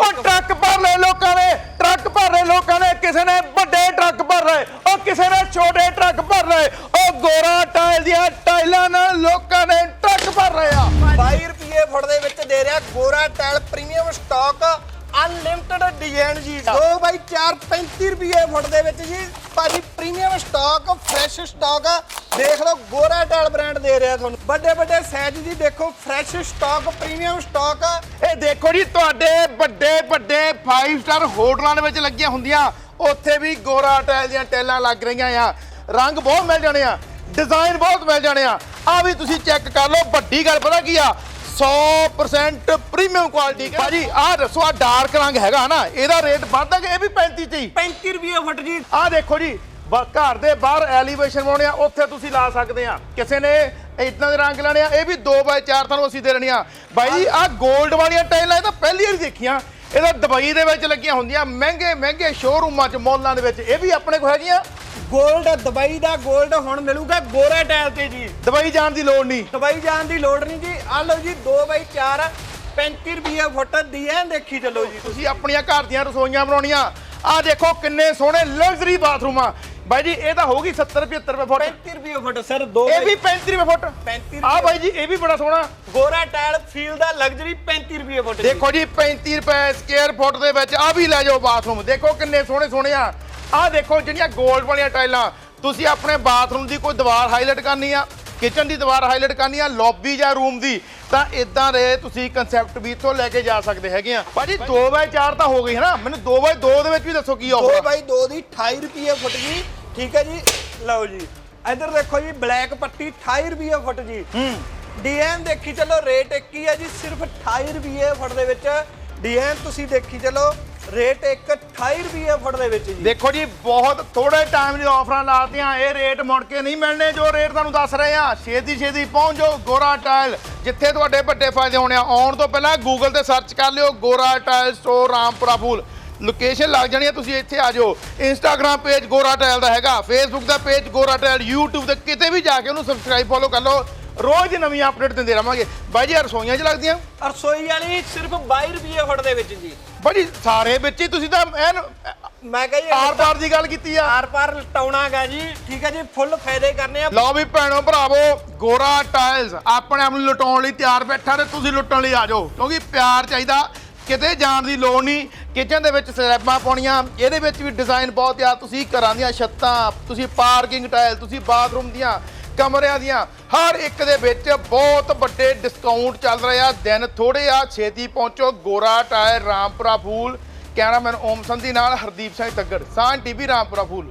ਉਹ ਟਰੱਕ ਭਰ ਲਏ ਲੋਕਾਂ ਨੇ, ਟਰੱਕ ਭਰ ਰਹੇ ਲੋਕਾਂ ਨੇ, ਕਿਸੇ ਨੇ ਵੱਡੇ ਟਰੱਕ ਭਰ ਰਹੇ ਉਹ ਕਿਸੇ ਨੇ ਛੋਟੇ ਟਰੱਕ ਭਰ ਰਹੇ ਉਹ ਗੋਰਾ ਟਾਇਲ ਦੀਆਂ ਟਾਇਲਾਂ ਨਾਲ ਲੋਕਾਂ ਨੇ ਟਰੱਕ ਭਰ ਰਹੇ ਆ। 22 ਰੁਪਏ ਫੁੱਟ ਦੇ ਵਿੱਚ ਦੇ ਰਿਹਾ Gora tile premium stock unlimited design ਜੀ। 2 ਬਾਈ 4 35 ਰੁਪਏ ਫੁੱਟ ਦੇ ਵਿੱਚ ਜੀ। ਭਾਜੀ ਪ੍ਰੀਮੀਅਮ ਸਟਾਕ ਫਰੈਸ਼ ਸਟਾਕ ਦੇਖ ਲਓ, ਗੋਰਾ ਟਾਇਲ ਬ੍ਰਾਂਡ ਦੇ ਰਿਹਾ ਤੁਹਾਨੂੰ। ਵੱਡੇ ਵੱਡੇ ਸਾਈਜ਼ ਦੀ ਦੇਖੋ ਫਰੈਸ਼ ਸਟਾਕ ਪ੍ਰੀਮੀਅਮ ਸਟਾਕ ਇਹ ਦੇਖੋ ਜੀ, ਤੁਹਾਡੇ ਵੱਡੇ ਵੱਡੇ 5 ਸਟਾਰ ਹੋਟਲਾਂ ਦੇ ਵਿੱਚ ਲੱਗੀਆਂ ਹੁੰਦੀਆਂ। ਉੱਥੇ ਵੀ ਗੋਰਾ ਟਾਇਲ ਦੀਆਂ ਟੈਲਾਂ ਲੱਗ ਰਹੀਆਂ ਆ। ਰੰਗ ਬਹੁਤ ਮਿਲ ਜਾਣੇ ਆ ਡਿਜ਼ਾਈਨ ਬਹੁਤ ਮਿਲ ਜਾਣੇ ਆ। ਆ ਵੀ ਤੁਸੀਂ ਚੈੱਕ ਕਰ ਲਓ, ਵੱਡੀ ਗੱਲ ਪਤਾ ਕੀ ਆ? 100% ਪ੍ਰੀਮੀਅਮ ਕੁਆਲਿਟੀ ਭਾਜੀ ਆਹ ਦੱਸੋ ਆ ਡਾਰਕ ਰੰਗ ਹੈਗਾ ਨਾ ਇਹਦਾ ਰੇਟ ਵੱਧਦਾ ਕਿ ਇਹ ਵੀ 35 ਚ ਹੀ 35 ਰੁਪਏ ਫੁੱਟ ਜੀ। ਆਹ ਦੇਖੋ ਜੀ ਬ- ਘਰ ਦੇ ਬਾਹਰ ਐਲੀਵੇਸ਼ਨ ਬਣਾਉਣੇ ਆ ਉੱਥੇ ਤੁਸੀਂ ਲਾ ਸਕਦੇ ਆ। ਕਿਸੇ ਨੇ ਇਦਾਂ ਦੇ ਰੰਗ ਲੈਣੇ ਆ ਇਹ ਵੀ 2x4 ਤੁਹਾਨੂੰ ਅਸੀਂ ਦੇ ਦੇਣੀਆਂ। ਬਾਈ ਜੀ ਆਹ 골ਡ ਵਾਲੀਆਂ ਟਾਈਲਾਂ ਇਹ ਤਾਂ ਪਹਿਲੀ ਵਾਰੀ ਦੇਖੀਆਂ। ਇਹ ਤਾਂ ਦੁਬਈ ਦੇ ਵਿੱਚ ਲੱਗੀਆਂ ਹੁੰਦੀਆਂ ਮਹਿੰਗੇ ਮਹਿੰਗੇ ਸ਼ੋਰੂਮਾਂ 'ਚ ਮਾਲਾਂ ਦੇ ਵਿੱਚ। ਇਹ ਵੀ ਆਪਣੇ ਕੋਲ ਹੈਗੀਆਂ। 골ਡ ਦੁਬਈ ਦਾ 골ਡ ਹੁਣ ਮਿਲੂਗਾ ਗੋਰਾ ਟਾਇਲ ਤੇ ਜੀ। ਦੁਬਈ ਜਾਣ ਦੀ ਲੋੜ ਨਹੀਂ। ਦੁਬਈ ਜਾਣ ਦੀ ਲੋੜ ਨਹੀਂ ਜੀ। ਆ ਲਓ ਜੀ 2 ਬਾਈ 4 35 ਰੁਪਏ ਫੁੱਟ ਦੀ ਐ ਦੇਖੀ ਚੱਲੋ ਜੀ। ਤੁਸੀਂ ਆਪਣੀਆਂ ਘਰ ਦੀਆਂ ਰਸੋਈਆਂ ਬਣਾਉਣੀਆਂ। ਆਹ ਦੇਖੋ ਕਿੰਨੇ ਸੋਹਣੇ ਲਗਜ਼ਰੀ ਬਾਥਰੂਮ ਆ। ਬਾਈ ਜੀ ਇਹ ਤਾਂ ਹੋਊਗੀ 70 75 ਰੁਪਏ ਫੁੱਟ। 35 ਰੁਪਏ ਫੁੱਟ ਸਰ 2 ਇਹ ਵੀ 35 ਰੁਪਏ ਫੁੱਟ। 35 ਆਹ ਬਾਈ ਜੀ ਇਹ ਵੀ ਬੜਾ ਸੋਹਣਾ। ਗੋਰਾ ਟਾਇਲ ਫੀਲ ਦਾ ਲਗਜ਼ਰੀ 35 ਰੁਪਏ ਫੁੱਟ। ਦੇਖੋ ਜੀ 35 ਰੁਪਏ ਸਕੁਅਰ ਫੁੱਟ ਦੇ ਵਿੱਚ। ਆ ਵੀ ਲੈ ਜਾਓ ਬਾਥਰੂਮ। ਦੇਖੋ ਕਿੰਨੇ ਸੋਹਣੇ ਸੋਹਣੇ ਆ। ਆ ਦੇਖੋ ਜਿਹੜੀਆਂ 골ਡ ਵਾਲੀਆਂ ਟਾਈਲਾਂ ਤੁਸੀਂ ਆਪਣੇ ਬਾਥਰੂਮ ਦੀ ਕੋਈ ਦੀਵਾਰ ਹਾਈਲਾਈਟ ਕਰਨੀ ਆ ਕਿਚਨ ਦੀ ਦੀਵਾਰ ਹਾਈਲਾਈਟ ਕਰਨੀ ਆ ਲੌਬੀ ਜਾਂ ਰੂਮ ਦੀ ਤਾਂ ਇਦਾਂ ਦੇ ਤੁਸੀਂ ਕਨਸੈਪਟ ਵੀ ਇੱਥੋਂ ਲੈ ਕੇ ਜਾ ਸਕਦੇ ਹੈਗੇ ਆ। ਭਾਜੀ 2x4 ਤਾਂ ਹੋ ਗਈ ਹੈ ਨਾ ਮੈਨੂੰ 2x2 ਦੇ ਵਿੱਚ ਵੀ ਦੱਸੋ ਕੀ ਆਫਰ ਬਾਈ 2 ਦੀ 28 ਰੁਪਏ ਫੁੱਟ ਜੀ ਠੀਕ ਹੈ ਜੀ? ਲਓ ਜੀ ਇੱਧਰ ਦੇਖੋ ਜੀ ਬਲੈਕ ਪੱਟੀ 28 ਰੁਪਏ ਫੁੱਟ ਜੀ। ਹੂੰ। ਡੀਐਨ ਦੇਖੀ ਚੱਲੋ ਰੇਟ ਇੱਕ ਹੀ ਹੈ ਜੀ ਸਿਰਫ 28 ਰੁਪਏ ਫੁੱਟ ਦੇ ਵਿੱਚ। ਡੀਐਨ ਤੁਸੀਂ ਦੇਖੀ ਚੱਲੋ ਰੇਟ ਇੱਕ 28 ਰੁਪਏ ਫੁੱਟ ਦੇ ਵਿੱਚ ਜੀ। ਦੇਖੋ ਜੀ ਬਹੁਤ ਥੋੜੇ ਟਾਈਮ ਦੀ ਆਫਰਾਂ ਲਾਤੀਆਂ ਇਹ ਰੇਟ ਮੁੜ ਕੇ ਨਹੀਂ ਮਿਲਣੇ ਜੋ ਰੇਟ ਤੁਹਾਨੂੰ ਦੱਸ ਰਹੇ ਆ ਛੇਤੀ ਛੇਤੀ ਪਹੁੰਚ ਗੋਰਾ ਟਾਇਲ ਜਿੱਥੇ ਤੁਹਾਡੇ ਵੱਡੇ ਫਾਇਦੇ ਹੋਣੇ ਆ। ਆਉਣ ਤੋਂ ਪਹਿਲਾਂ ਗੂਗਲ ਤੇ ਸਰਚ ਕਰ ਲਿਓ Gora tile store Rampura Phul location ਲੱਗ ਜਾਣੀ ਹੈ ਤੁਸੀਂ ਇੱਥੇ ਆ ਜਾਓ। ਇੰਸਟਾਗ੍ਰam ਪੇਜ ਗੋਰਾ ਟਾਇਲ ਦਾ ਹੈਗਾ ਫੇਸਬੁੱਕ ਦਾ ਪੇਜ ਗੋਰਾ ਟਾਇਲ YouTube ਤੇ ਕਿਤੇ ਵੀ ਜਾ ਕੇ ਉਹਨੂੰ ਸਬਸਕ੍ਰਾਈਬ ਫੋਲੋ ਕਰ ਲਓ। ਰੋਜ਼ ਨਵੀਂ ਅਪਡੇਟ ਦਿੰਦੇ ਰਵਾਂਗੇ। ਬਾਈ ਜੀ ਰਸੋਈਆਂ 'ਚ ਲੱਗਦੀਆਂ? ਰਸੋਈ ਵਾਲੀ ਸਿਰਫ 22 ਰੁਪਏ ਫੁੱਟ ਦੇ ਵਿੱਚ ਜੀ। ਬਾਈ ਜੀ ਸਾਰੇ ਵਿੱਚ ਹੀ ਤੁਸੀਂ ਤਾਂ ਐਨ ਮੈਂ ਕਹਾਂ ਜੀ ਆਰ ਪਾਰ ਦੀ ਗੱਲ ਕੀਤੀ ਆ। ਆਰ ਪਾਰ ਲਟਾਉਣਾਗਾ ਜੀ। ਠੀਕ ਹੈ ਜੀ ਫੁੱਲ ਫਾਇਦੇ ਕਰਨੇ ਆ। ਲਓ ਵੀ ਭੈਣੋ ਭਰਾਵੋ ਗੋਰਾ ਟਾਇਲਸ ਆਪਣੇ ਆਪ ਨੂੰ ਲੁਟਾਉਣ ਲਈ ਤਿਆਰ ਬੈਠਾ ਤੇ ਤੁਸੀਂ ਲੁੱਟਣ ਲਈ ਆ ਜਾਓ। ਕਿਉਂਕਿ ਪਿਆਰ ਚਾਹੀਦਾ ਕਿਤੇ ਜਾਣ ਦੀ ਲੋੜ ਨਹੀਂ। ਕਿਚਨ ਦੇ ਵਿੱਚ ਸਲੈਬਾਂ ਪਾਉਣੀਆਂ ਇਹਦੇ ਵਿੱਚ ਵੀ ਡਿਜ਼ਾਈਨ ਬਹੁਤ ਆ। ਤੁਸੀਂ ਘਰਾਂ ਦੀਆਂ ਛੱਤਾਂ ਤੁਸੀਂ ਪਾਰਕਿੰਗ ਟਾਇਲ ਤੁਸੀਂ ਬਾਥਰੂਮ ਦੀਆਂ। ਕਮਰਿਆਂ ਦੀਆਂ। ਹਰ ਇੱਕ ਦੇ ਵਿੱਚ ਬਹੁਤ ਵੱਡੇ ਡਿਸਕਾਊਂਟ ਚੱਲ ਰਹੇ ਆ। ਦਿਨ ਥੋੜੇ ਆ, ਛੇਤੀ ਪਹੁੰਚੋ। ਗੋਰਾ ਟਾਇਰ, ਰਾਮਪੁਰਾ ਫੂਲ। ਕੈਮਰਾਮੈਨ ਓਮ ਸੰਧੀ ਨਾਲ ਹਰਦੀਪ ਸਿੰਘ ਤੱਗੜ। ਸਾਨ ਟੀਵੀ, ਰਾਮਪੁਰਾ ਫੂਲ।